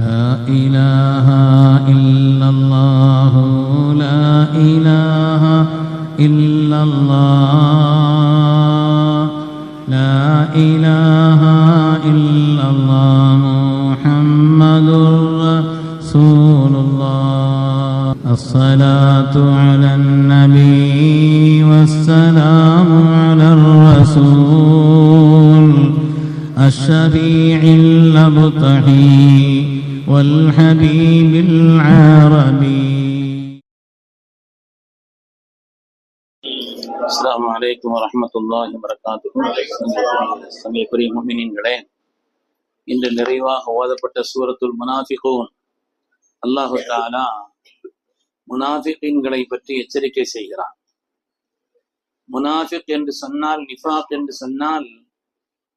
لا إله إلا الله لا إله إلا الله لا إله إلا الله محمد رسول الله. الصلاة على النبي والسلام على الرسول الشفيع الأبطحي والحبيب العربي அஸ்ஸலாமு அலைக்கும் வரஹ்மத்துல்லாஹி வரகாத்துஹு சமயக்குரிய முஃமினீன்களே இன்று நிறைவாக ஓதப்பட்ட சூரத்துல் முனாஃபிகூன் அல்லாஹு தஆலா முனாஃபிகீன்களை பற்றி எச்சரிக்கை செய்கிறான் முனாஃபிக் என்று சொன்னால் நிஃபாக் என்று சொன்னால்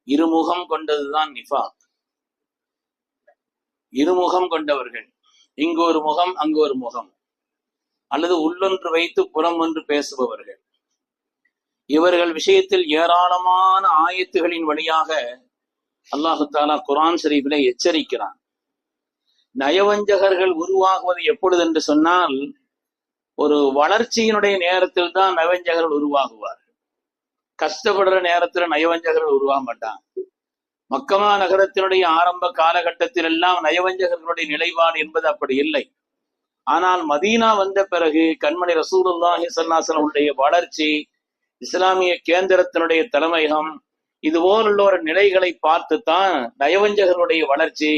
இருமுகம் கொண்டதுதான் நிஃபாக் இருமுகம் கொண்டவர்கள். இங்கு ஒரு முகம் அங்கு ஒரு முகம். அல்லது உள்ளொன்று வைத்து புறம் ஒன்று பேசுபவர்கள். இவர்கள் விஷயத்தில் ஏராளமான ஆயத்துகளின் வழியாக அல்லாஹு தாலா குரான் ஷரீஃபிலே எச்சரிக்கிறான். நயவஞ்சகர்கள் உருவாகுவது எப்பொழுது என்று சொன்னால் ஒரு வளர்ச்சியினுடைய நேரத்தில் தான் நயவஞ்சகர்கள் உருவாகுவார்கள். கஷ்டப்படுற நேரத்துல நயவஞ்சகர்கள் உருவாக மாட்டாங்க. மக்கமா நகரத்தினுடைய ஆரம்ப காலகட்டத்தில் எல்லாம் நயவஞ்சகர்களுடைய நிலைப்பாடு என்பது அப்படி இல்லை. ஆனால் மதீனா வந்த பிறகு கண்மணி ரசூலுல்லாஹி சன்னாசனுடைய வளர்ச்சி இஸ்லாமிய கேந்திரத்தினுடைய தலைமையகம் இது போலுள்ள ஒரு நிலைகளை பார்த்துத்தான் நயவஞ்சகர்களுடைய வளர்ச்சி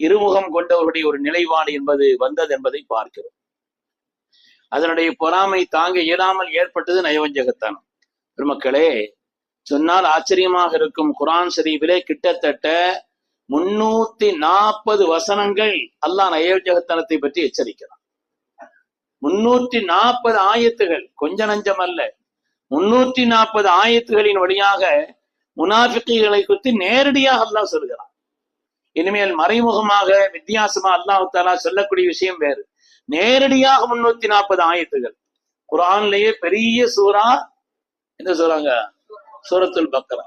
இருமுகம் கொண்டவருடைய ஒரு நிலைப்பாடு என்பது வந்தது என்பதை பார்க்கிறோம். அதனுடைய பொறாமை தாங்க இயலாமல் ஏற்பட்டது நயவஞ்சகத்தனம் பெருமக்களே சொன்னால் ஆச்சரியமாக இருக்கும். குரான் ஷரீஃபிலே கிட்டத்தட்ட முன்னூத்தி நாற்பது வசனங்கள் அல்லாஹ் நயவஞ்சகத்தனத்தை பற்றி எச்சரிக்கிறான். முன்னூத்தி நாற்பது ஆயத்துகள் கொஞ்ச நஞ்சம் அல்ல முன்னூத்தி நாற்பது ஆயத்துகளின் வழியாக முனாஃபிக்குகளை குறித்து நேரடியாக அல்லாஹ் சொல்கிறான். இனிமேல் மறைமுகமாக வித்தியாசமா அல்லாஹு தாலா சொல்லக்கூடிய விஷயம் வேறு. நேரடியாக முன்னூத்தி நாற்பது ஆயத்துகள். குரான்லயே பெரிய சூறா என்ன சொல்றாங்க? சூரத்துல் பக்ரா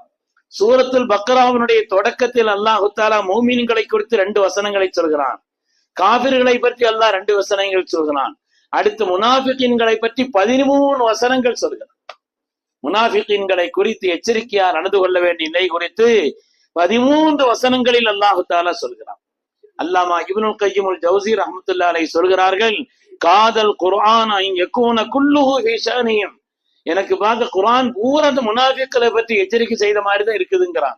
சூரத்துல் பக்ராவினுடைய தொடக்கத்தில் அல்லாஹு தாலா மௌமீன்களை குறித்து ரெண்டு வசனங்களை சொல்கிறான். காபிர்களை பற்றி அல்லாஹ் ரெண்டு வசனங்கள் சொல்கிறான். அடுத்து முனாஃபிகின்களை பற்றி பதிமூணு வசனங்கள் சொல்கிறான். முனாஃபிகின்களை குறித்து எச்சரிக்கையா நடந்து கொள்ள வேண்டிய நிலை குறித்து பதிமூன்று வசனங்களில் அல்லாஹு தாலா சொல்கிறான். அல்லாமா இப்னுல் கையுமுல் ஜவுசி ரஹமத்துல்லா அலை சொல்கிறார்கள் காதல் குர்ஆன் எக்கூன குல்லுஹு ஹிஷானியம் எனக்கு பார்க்க குரான் பூரா அந்த முனாஃபிக்களை பற்றி எச்சரிக்கை செய்த மாதிரி தான் இருக்குதுங்கிறான்.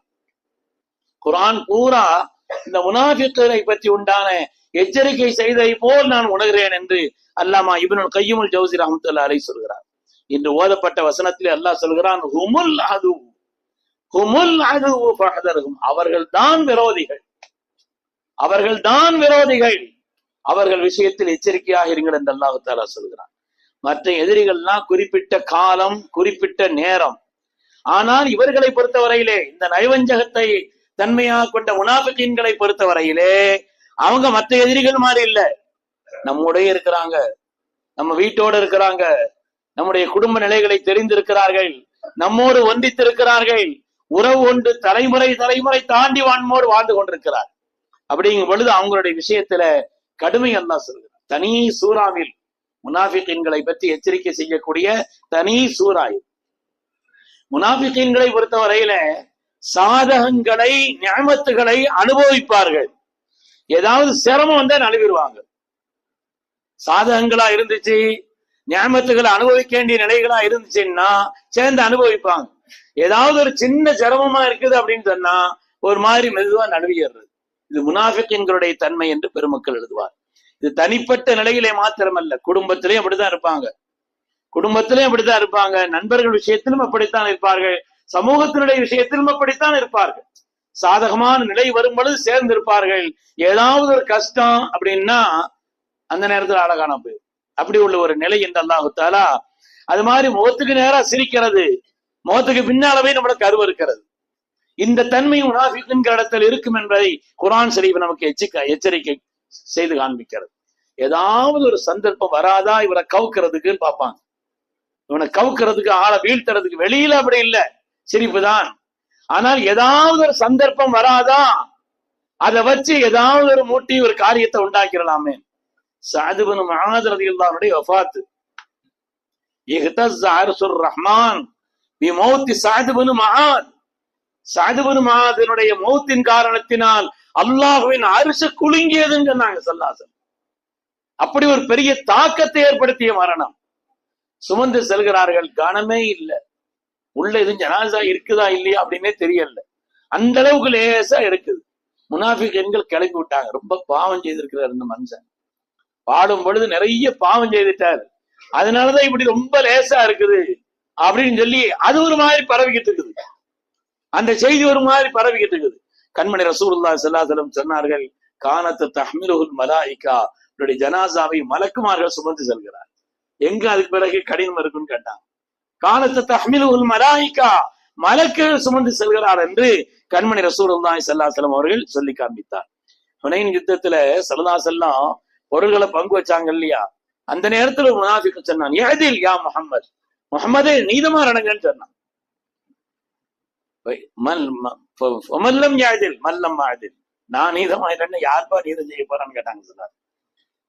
குர்ஆன் பூரா இந்த முனாஃபிக்களை பற்றி உண்டான எச்சரிக்கை செய்ததை போல் நான் உணர்கிறேன் என்று அல்லாமா இபின் கையுமுல் ஜவுசி ரஹமத்துல்லா அலை சொல்கிறார். இன்று ஓதப்பட்ட வசனத்தில் அல்லாஹ் சொல்கிறான் ஹுமுல் அது ஹுமுல் அது அவர்கள் தான் விரோதிகள். அவர்கள் தான் விரோதிகள். அவர்கள் விஷயத்தில் எச்சரிக்கையாக இருங்கள் என்று அல்லாஹு தாலா சொல்கிறான். மற்ற எதிரிகள்லாம் குறிப்பிட்ட காலம் குறிப்பிட்ட நேரம். ஆனால் இவர்களை பொறுத்தவரையிலே இந்த நைவஞ்சகத்தை தன்மையாக கொண்ட முனாபிக்கீன்களை பொறுத்தவரையிலே அவங்க மற்ற எதிரிகள் மாதிரி இல்ல. நம்முடைய இருக்கிறாங்க. நம்ம வீட்டோட இருக்கிறாங்க. நம்முடைய குடும்ப நிலைகளை தெரிந்திருக்கிறார்கள். நம்மோடு ஒன்றித்திருக்கிறார்கள். உறவு ஒன்று தலைமுறை தலைமுறை தாண்டி வான்மோடு வாழ்ந்து கொண்டிருக்கிறார். அப்படிங்கும் பொழுது அவங்களுடைய விஷயத்துல கடுமை அல்லா சொல்கிறார் தனி சூறாவில் முனாஃபிகீன்களை பற்றி எச்சரிக்கை செய்யக்கூடிய தனி சூறாய். இது முனாஃபிகீன்களை பொறுத்தவரையில சாதகங்களை ஞாபத்துகளை அனுபவிப்பார்கள். ஏதாவது சிரமம் வந்தா நழுவிடுவாங்க. சாதகங்களா இருந்துச்சு ஞாபகத்துகளை அனுபவிக்க வேண்டிய நிலைகளா இருந்துச்சுன்னா சேர்ந்து அனுபவிப்பாங்க. ஏதாவது ஒரு சின்ன சிரமமா இருக்குது அப்படின்னு சொன்னா ஒரு மாதிரி மெதுவா நழுவிடுறது. இது முனாஃபிக்கின்களுடைய தன்மை என்று பெருமக்கள் எழுதுவார் இது தனிப்பட்ட நிலையிலே மாத்திரமல்ல. குடும்பத்திலையும் அப்படித்தான் இருப்பாங்க. குடும்பத்திலையும் அப்படித்தான் இருப்பாங்க. நண்பர்கள் விஷயத்திலும் அப்படித்தான் இருப்பார்கள். சமூகத்தினுடைய விஷயத்திலும் அப்படித்தான் இருப்பார்கள். சாதகமான நிலை வரும் பொழுது சேர்ந்து இருப்பார்கள் ஏதாவது ஒரு கஷ்டம் அப்படின்னா அந்த நேரத்தில் அழகான போயிடும் அப்படி உள்ள ஒரு நிலை என்று அல்லாஹு அது மாதிரி முகத்துக்கு நேரா சிரிக்கிறது. முகத்துக்கு பின்னாலவே நம்மளுக்கு கருவு இருக்கிறது. இந்த தன்மை முனாஃபிக்கின்ற இடத்தில் இருக்கும் என்பதை குரான் ஷரீஃப் நமக்கு எச்சிக்க எச்சரிக்கை செய்து காண்பிக்கிறது. ஏதாவது ஒரு சந்தர்ப்பம் வராதா இவரை கவுக்கிறதுக்குன்னு பார்ப்பாங்க. இவனை கவுக்கிறதுக்கு ஆளை வீழ்த்துறதுக்கு வெளியில அப்படி இல்லை. சிரிப்பு தான் ஆனால் ஏதாவது ஒரு சந்தர்ப்பம் வராதா அதை வச்சு ஏதாவது ஒரு மூட்டி ஒரு காரியத்தை உண்டாக்கிடலாமே சாதுபனு மகாதரதியுல்லாவுடைய வஃபாத்து இஹ்தஸ் ரஹ்மான் பி மௌத்தி சாதுபனு மகாத் சாதுபனு மகாதனுடைய மௌத்தின் காரணத்தினால் அல்லாஹுவின் அரிசு குலுங்கியதுன்னு சொன்னாங்க சல்லாசன் அப்படி ஒரு பெரிய தாக்கத்தை ஏற்படுத்திய மரணம். சுமந்து செல்கிறார்கள் கனமே இல்லை. உள்ள எதுவும் ஜனாசா இருக்குதா இல்லையா அப்படின்னே தெரியல. அந்த அளவுக்கு லேசா இருக்குது முனாஃபிக் எண்கள் கிளப்பி விட்டாங்க. ரொம்ப பாவம் செய்திருக்கிறார் இந்த மனுஷன். பாடும் பொழுது நிறைய பாவம் செய்துட்டார். அதனாலதான் இப்படி ரொம்ப லேசா இருக்குது அப்படின்னு சொல்லி அது ஒரு மாதிரி பரவிக்கிட்டு இருக்குது. அந்த செய்தி ஒரு மாதிரி பரவிக்கிட்டு இருக்குது. கண்மணி ரசூல்லா செல்லாசலம் சொன்னார்கள் கானத்து தஹ்மிலுல் மலாயிகா. இவருடைய ஜனாசாவை மலக்குமார்கள் சுமந்து செல்கிறார். எங்க அதுக்கு பிறகு கடினம் இருக்குன்னு கேட்டான் காலத்து தஹ்மிலுல் மலாயிகா. மலக்குகள் சுமந்து செல்கிறார் என்று கண்மணி ரசூல்லா செல்லாசலம் அவர்கள் சொல்லி காண்பித்தார். ஹுனைன் யுத்தத்துல சல்லா பொருள்களை பங்கு வச்சாங்க இல்லையா? அந்த நேரத்துல முனாஃபிக்கு சொன்னான் எதில் யா முஹம்மது. முகமது நீதமா நடங்கன்னு சொன்னான். மல் ம- யாதில் மல்லம் நான் நீதமா இல்லைன்னு யார்பா நீதம் செய்ய போறான்னு கேட்டாங்க சொன்னார்.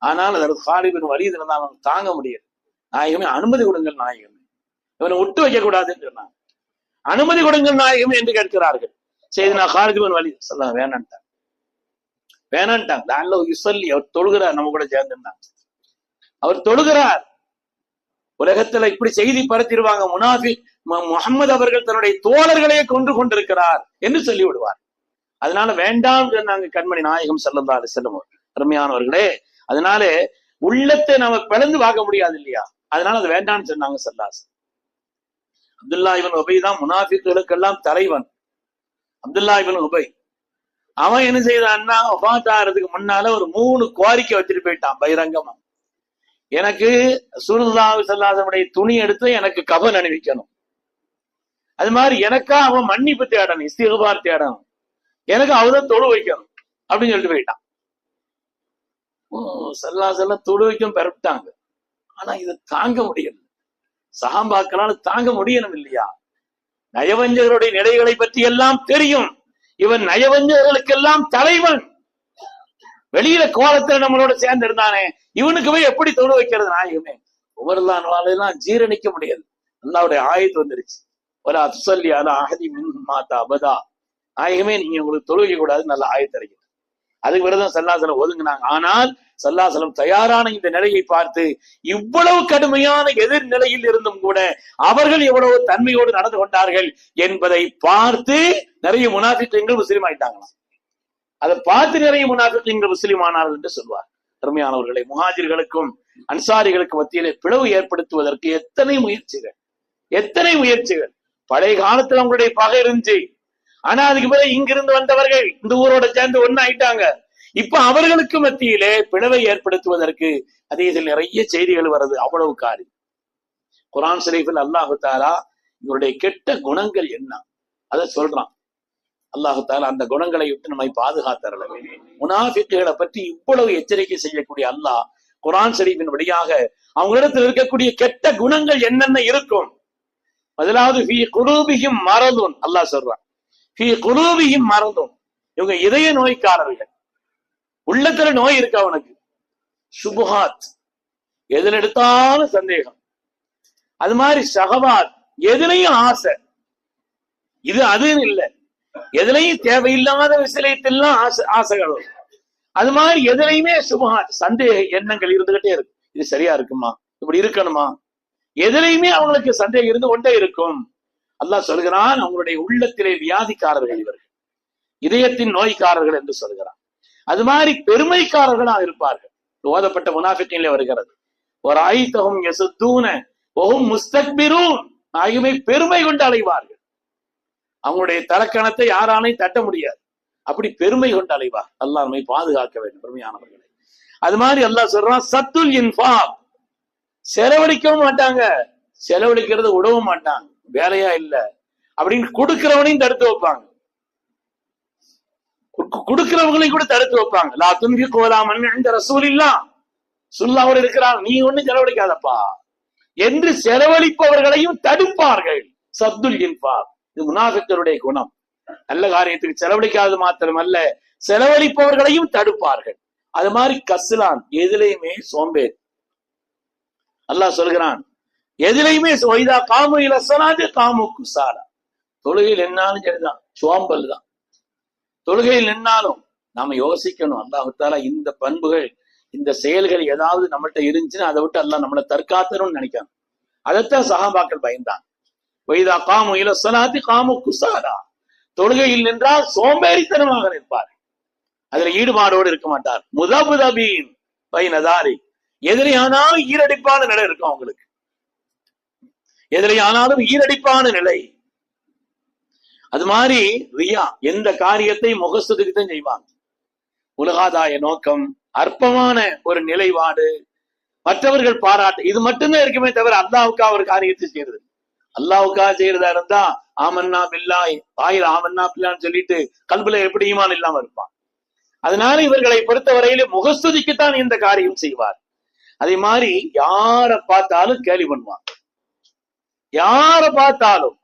ஆனால் அதற்கு ஹாலிபின் வலிது இருந்தால் அவன் தாங்க முடியாது நாயகமே அனுமதி கொடுங்கள் நாயகமே. இவனை விட்டு வைக்க கூடாதுன்னு சொன்னாங்க அனுமதி கொடுங்கள் நாயகமே என்று கேட்கிறார்கள். சரி நான் ஹாலிபின் வலி சொல்ல வேணான்ட்டான். வேணான்ட்டாங்க லால்ல இசல்லி அவர் தொழுகிறார் நம்ம கூட சேர்ந்துருந்தாங்க அவர் தொழுகிறார். உலகத்துல இப்படி செய்தி பரத்திடுவாங்க முனாஃபி முகமது அவர்கள் தன்னுடைய தோழர்களையே கொன்று கொண்டிருக்கிறார் என்று சொல்லி விடுவார் அதனால வேண்டாம் சொன்னாங்க கண்மணி நாயகம் ஸல்லல்லாஹு செல்லும் அருமையானவர்களே அதனால உள்ளத்தை நாம பிளந்து பார்க்க முடியாது இல்லையா? அதனால அது வேண்டாம்னு சொன்னாங்க சல்லாஸ் அப்துல்லா இவன் உபை தான் முனாஃபிக்குகளுக்கெல்லாம் தலைவன். அப்துல்லா இவன் உபை. அவன் என்ன செய்தான்னா ஒபாத்தாகிறதுக்கு முன்னால ஒரு மூணு கோரிக்கை வச்சுட்டு போயிட்டான் பகிரங்கமா. எனக்கு சுருல்லாஹு சல்லாசனுடைய துணி எடுத்து எனக்கு கபன் அணிவிக்கணும். அது மாதிரி எனக்கா அவன் மன்னிப்பு தேடணும் இஸ்திகபார் தேடணும் எனக்கு அவதான் தொழு வைக்கணும் அப்படின்னு சொல்லிட்டு போயிட்டான். ஓ, செல்லா செல்லம் தொழு வைக்கும் பிறப்பிட்டாங்க. ஆனா இதை தாங்க முடியல. சகாபாக்களால தாங்க முடியணும் இல்லையா? நயவஞ்சகருடைய நிலைகளை பற்றி எல்லாம் தெரியும். இவன் நயவஞ்சகர்களுக்கெல்லாம் தலைவன். வெளியில கோலத்துல நம்மளோட சேர்ந்து இருந்தானே இவனுக்கு போய் எப்படி தொழு வைக்கிறது நாயகமே? உமர்லான் ஜீரணிக்க முடியாது அல்லாவுடைய ஆயுத்து வந்துருச்சு. ஒரு அத்துசல்லி அல அகதி மின் மாதா அபதா நாயகமே நீங்க உங்களுக்கு தொழுகை கூடாது நல்ல ஆயத்து அதுக்கு பிறகுதான் சல்லாசலம் ஒதுங்கினாங்க. ஆனால் சல்லாசலம் தயாரான இந்த நிலையை பார்த்து இவ்வளவு கடுமையான எதிர்நிலையில் இருந்தும் கூட அவர்கள் எவ்வளவு தன்மையோடு நடந்து கொண்டார்கள் என்பதை பார்த்து நிறைய முனாஃபிக்கங்கள் முஸ்லீம் ஆயிட்டாங்களாம். அதை பார்த்து நிறைய முனாஃபிக்கங்கள் முஸ்லீம் ஆனார்கள் என்று சொல்வார். திறமையானவர்களை முஹாஜிர்களுக்கும் அன்சாரிகளுக்கும் மத்தியிலே பிளவு ஏற்படுத்துவதற்கு எத்தனை முயற்சிகள்? எத்தனை முயற்சிகள்? பழைய காலத்துல அவங்களுடைய பகை இருந்துச்சு. ஆனா அதுக்கு பிறகு இங்கிருந்து வந்தவர்கள் இந்த ஊரோட சேர்ந்து ஒண்ணாயிட்டாங்க. இப்ப அவர்களுக்கு மத்தியிலே பிளவை ஏற்படுத்துவதற்கு அதே இதில் நிறைய செய்திகள் வருது அவ்வளவு காரி குரான் ஷரீஃபில் அல்லாஹு தாலா இவருடைய கெட்ட குணங்கள் என்ன? அதை சொல்றான். அல்லாஹு தாலா அந்த குணங்களை விட்டு நம்மை பாதுகாத்தரல முனாஃபிக்குகளை பற்றி இவ்வளவு எச்சரிக்கை செய்யக்கூடிய அல்லாஹ் குரான் ஷரீஃபின் வழியாக அவங்களிடத்தில் இருக்கக்கூடிய கெட்ட குணங்கள் என்னென்ன இருக்கும்? முதலாவது ஃபி குரூபியும் மரதுன் அல்லாஹ் சொல்றான். ஃபி குரூபியும் மரதுன் இவங்க இதய நோய்க்காரர்கள். உள்ளத்துல நோய் இருக்கு அவனுக்கு சுபுஹாத். எதுல எடுத்தாலும் சந்தேகம். அது மாதிரி சகவாத். எதுலயும் ஆசை. இது அதுன்னு இல்லை. எதுலையும் தேவையில்லாத விஷயத்தெல்லாம் ஆசை ஆசைகள். அது மாதிரி எதுலையுமே சுபஹாத் சந்தேக எண்ணங்கள் இருந்துகிட்டே இருக்கு. இது சரியா இருக்குமா? இப்படி இருக்கணுமா? எதிலையுமே அவங்களுக்கு சந்தேகம் இருந்து கொண்டே இருக்கும். அல்லாஹ் சொல்கிறான் அவங்களுடைய உள்ளத்திலே வியாதிக்காரர்கள் இவர்கள். இதயத்தின் நோய்க்காரர்கள் என்று சொல்கிறான். அது மாதிரி பெருமைக்காரர்களா இருப்பார்கள். ஓதப்பட்ட முனாஃபிக்கிலே வருகிறது. ஒரு ஆயுத்தகம் எசுத்தூன ஒஹும் முஸ்தக்பிரூன். ஆகியவை பெருமை கொண்டு அலைவார்கள். அவங்களுடைய தலக்கணத்தை யாராலையும் தட்ட முடியாது. அப்படி பெருமை கொண்டு அலைவார் அல்லாஹ் நம்மை பாதுகாக்க வேண்டும் பெருமையானவர்களை அது மாதிரி அல்லாஹ் சொல்றான் சத்துல் இன்ஃபாப் செலவழிக்கவும் மாட்டாங்க. செலவழிக்கிறது விடவும் மாட்டாங்க. வேலையா இல்ல. அப்படின்னு கொடுக்கிறவனையும் தடுத்து வைப்பாங்க. கொடுக்கிறவங்களையும் கூட தடுத்து வைப்பாங்க. லா துன்பி கோலாமன் இந்த ரசூல் இல்லா சுல்லாவோடு இருக்கிறார். நீ ஒண்ணு செலவழிக்காதப்பா. என்று செலவழிப்பவர்களையும் தடுப்பார்கள். சப்துல் இன்பார் இது முனாஃபிக்கருடைய குணம். நல்ல காரியத்துக்கு செலவழிக்காது மாத்திரமல்ல. செலவழிப்பவர்களையும் தடுப்பார்கள். அது மாதிரி கஸ்லான் எதுலையுமே சோம்பேறி. அல்லாஹ் சொல்கிறான் எதிலையுமே ஒய்தா காமு இலசனாது காமு குசாலா. தொழுகையில் என்னாலும் சரிதான் சுவாம்பல் தான். தொழுகையில் நின்னாலும் நாம யோசிக்கணும் அல்லாஹால இந்த பண்புகள் இந்த செயல்கள் ஏதாவது நம்மள்ட்ட இருந்துச்சுன்னா அதை விட்டு அல்லாஹ் நம்மளை தற்காத்தணும்னு நினைக்கணும். அதைத்தான் சகாபாக்கள் பயந்தான் வைதா காமு இலசனாதி காமு குசாரா தொழுகையில் நின்றால் சோம்பேறித்தனமாக நிற்பார். அதுல ஈடுபாடோடு இருக்க மாட்டார். முதபுதபீன் பைனதாரி எதிரியானாலும் ஈரடிப்பான நிலை இருக்கும் அவங்களுக்கு. எதிரியானாலும் ஈரடிப்பான நிலை. அது மாதிரி ரியா எந்த காரியத்தை முகஸ்துதிக்கு தான் செய்வாங்க. உலகாதாய நோக்கம் அற்பமான ஒரு நிலைப்பாடு மற்றவர்கள் பாராட்டு இது மட்டும்தான் இருக்குமே தவிர அல்லாவுக்கா ஒரு காரியத்தை செய்யறது. அல்லாவுக்கா செய்யறதா இருந்தா ஆமன்னா பில்லாய் வாயில் ஆமன்னா பில்லான்னு சொல்லிட்டு கல்புல எப்படி இல்லாம இருப்பான். அதனால இவர்களை பொறுத்தவரையில முகஸ்துதிக்குத்தான் இந்த காரியம் செய்வார். அதே மாதிரி யார பார்த்தாலும் கேலி பண்ணுவாங்க. யார பார்த்தாலும்.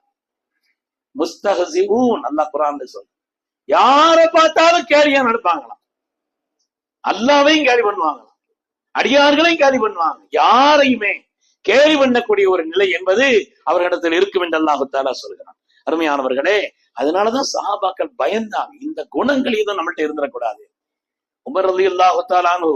முஸ்தகசிவூன் அல்லாஹ் குரான் சொல் யார பார்த்தாலும் கேலியா நடப்பாங்களாம். அல்லாவையும் கேலி பண்ணுவாங்களாம். அடியார்களையும் கேலி பண்ணுவாங்க. யாரையுமே கேலி பண்ணக்கூடிய ஒரு நிலை என்பது அவர்களிடத்தில் இருக்கும் என்று அல்லாஹுத்தாலா சொல்கிறான். அருமையானவர்களே அதனாலதான் சஹாபாக்கள் பயந்தாங்க. இந்த குணங்கள் எதுவும் நம்மள்ட்ட இருந்துடக்கூடாது. உமர் ரலி அல்லாஹு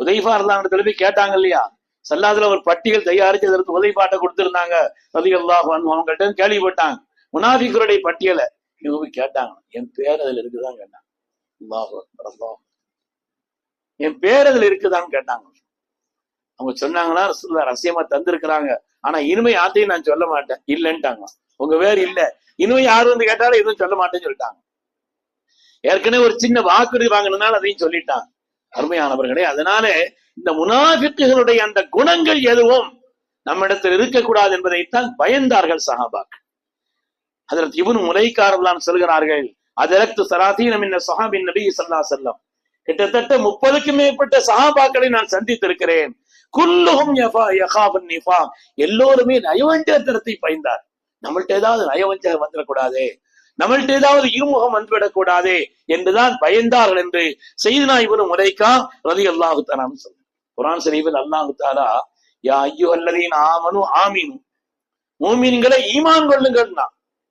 தாலானு உதய்பா இருந்தாங்க போய் கேட்டாங்க இல்லையா? சல்லாதுல ஒரு பட்டியல் தயாரிச்சு அதற்கு உதவிப்பாட்டை கொடுத்திருந்தாங்க. ரலி அல்லாஹ் அவங்கள்ட்ட கேள்விப்பட்டாங்க. முனாஃபிகருடைய பட்டியலை இவங்க போய் கேட்டாங்க. என் பேர் அதுல இருக்குதான் கேட்டாங்க. அல்லாஹ் என் பேர் அதுல இருக்குதான்னு கேட்டாங்க. அவங்க சொன்னாங்கன்னா ரசூல்லா ரகசியமா தந்திருக்கிறாங்க. ஆனா இனிமே யார்த்தையும் நான் சொல்ல மாட்டேன். இல்லைன்ட்டாங்க. உங்க பேர் இல்ல. இனிமே யாரு வந்து கேட்டாலும் எதுவும் சொல்ல மாட்டேன்னு சொல்லிட்டாங்க. ஏற்கனவே ஒரு சின்ன வாக்குறுதி வாங்கினதுனால அதையும் சொல்லிட்டாங்க. அருமையானவர்களே அதனால இந்த முனாஃபிக்குகளுடைய அந்த குணங்கள் எதுவும் நம்மிடத்தில் இருக்கக்கூடாது என்பதைத்தான் பயந்தார்கள் சஹாபாக் அதற்கு இவனு முறைக்காரர்களான் சொல்கிறார்கள் அதற்கு சராதீனம் என்ன சஹாபின் நபி சல்லா செல்லம் கிட்டத்தட்ட முப்பதுக்கும் மேற்பட்ட சஹாபாக்களை நான் சந்தித்திருக்கிறேன். குல்லுகும் எல்லோருமே நயவஞ்சகத்தனத்தை பயந்தார் நம்மள்ட்ட ஏதாவது நயவஞ்சகம் வந்துடக்கூடாது. நம்மள்ட்ட ஏதாவது இருமுகம் வந்துவிடக்கூடாதே என்றுதான் பயந்தார்கள் என்று செய்தினா இவனு முறைக்கா ரதி அல்லாஹு தாலாம் குரான் சரீபில் அல்லாஹு தாலா யா ஐயோ அல்லதீன் ஆமனு ஆமீனு. மூமீன்களை ஈமான் கொள்ளுங்கள்னா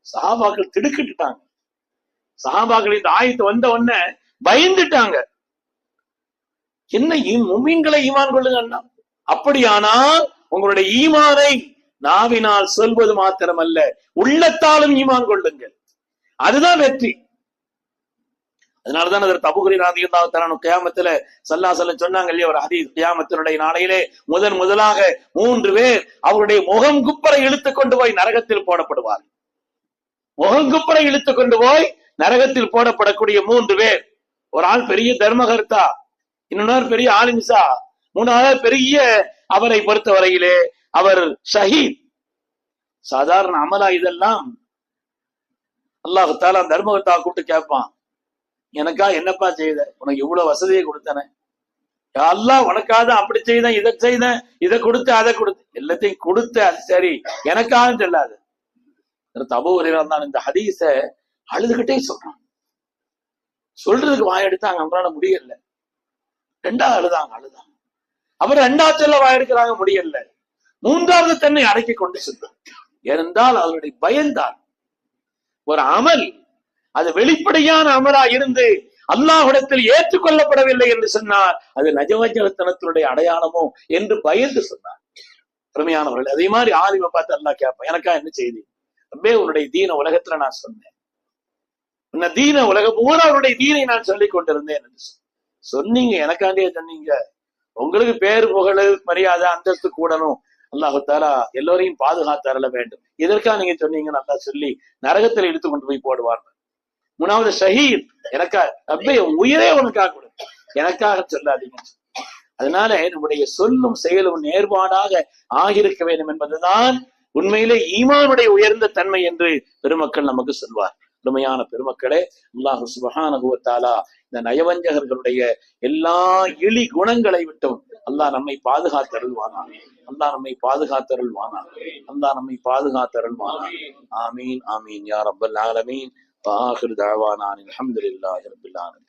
சஹாபாக்கள் திடுக்கிட்டுட்டாங்க. சஹாபாக்கள் இந்த ஆயத்து வந்த உடனே பயந்துட்டாங்க. என்ன முமீன்களை ஈமான் கொள்ளுங்கன்னா அப்படியானால் உங்களுடைய ஈமானை நாவினால் சொல்வது மாத்திரமல்ல உள்ளத்தாலும் ஈமான் கொள்ளுங்கள். அதுதான் வெற்றி. அதனாலதான் அதற்கு அபுகுரி ராதியல்லாத்தான கியாமத்துல சல்லா சொல்ல சொன்னாங்க இல்லையா ஒரு ஹதீஸ் கியாமத்தினுடைய நாளையிலே முதன் முதலாக மூன்று பேர் அவருடைய முகம் குப்பரை இழுத்து கொண்டு போய் நரகத்தில் போடப்படுவார் முகம் குப்பரை இழுத்து கொண்டு போய் நரகத்தில் போடப்படக்கூடிய மூன்று பேர். ஒரு ஆள் பெரிய தர்மகர்த்தா இன்னொரு பெரிய ஆலிம்சா மூணாவது பெரிய அவரை பொறுத்த வரையிலே அவர் ஷஹீத். சாதாரண அமலா இதெல்லாம் அல்லாஹத்தால தாலா தர்மகர்த்தா கூப்பிட்டு கேட்பான். எனக்கா என்னப்பா செய்த? உனக்கு இவ்வளவு வசதியை கொடுத்தன. எல்லாம் உனக்காக அப்படி செய்தேன் இதை செய்தேன் இதை கொடுத்து அதை கொடுத்து. எல்லாத்தையும் கொடுத்த அது சரி. எனக்காக சொல்லாது. தபு தான் இந்த ஹதீஸ அழுதுகிட்டே சொல்றான். சொல்றதுக்கு வாயெடுத்தாங்க அவங்களால முடியல. ரெண்டாவது அழுதாங்க அழுதாங்க. அவர் ரெண்டாவது சொல்ல வாயெடுக்கிறாங்க முடியல. மூன்றாவது தன்னை அடக்கி கொண்டு சென்றார் ஏனென்றால் அவருடைய பயந்தான் ஒரு அமல். அது வெளிப்படையான அமலா இருந்து அல்லாஹிடத்தில் ஏற்றுக்கொள்ளப்படவில்லை என்று சொன்னார். அது நஜவஜகத்தனத்தினுடைய அடையாளமோ என்று பயந்து சொன்னார். பெருமையானவர்கள் அதே மாதிரி ஆலிமை பார்த்து அல்லா கேட்பேன் எனக்கா என்ன செய்தி? அப்படியே உன்னுடைய தீன உலகத்துல நான் சொன்னேன். உன்னை தீன உலக பூராவுடைய தீனை நான் சொல்லிக் கொண்டிருந்தேன் என்று சொன்னீங்க எனக்காண்டியே சொன்னீங்க. உங்களுக்கு பேர் புகழ் மரியாதை அந்தஸ்து கூடணும். அல்லாஹு தாலா எல்லோரையும் பாதுகாத்தரல வேண்டும். இதற்காக நீங்க சொன்னீங்க? நல்லா சொல்லி நரகத்தில் இழுத்து கொண்டு போய் போடுவார் மூணாவது ஷஹீத் எனக்கா அப்பே உயிரே உனக்காக கொடு. எனக்காக சொல்லாதீங்க. அதனால நம்முடைய சொல்லும் செயலும் நேர்பாடாக ஆகியிருக்க வேண்டும் என்பதுதான் உண்மையிலே ஈமானுடைய உயர்ந்த தன்மை என்று பெருமக்கள் நமக்கு சொல்வார். உண்மையான பெருமக்களே அல்லாஹு சுபஹானுவத்தாலா இந்த நயவஞ்சகர்களுடைய எல்லா இழி குணங்களை விட்டும் அல்லாஹ் நம்மை பாதுகாத்தருள்வானா அல்லாஹ் நம்மை பாதுகாத்தருள்வானா அல்லாஹ் நம்மை பாதுகாத்தருள்வானா ஆமீன் ஆமீன் யா ரப்பல் ஆலமீன் وآخر دعوانا أن الحمد لله رب العالمين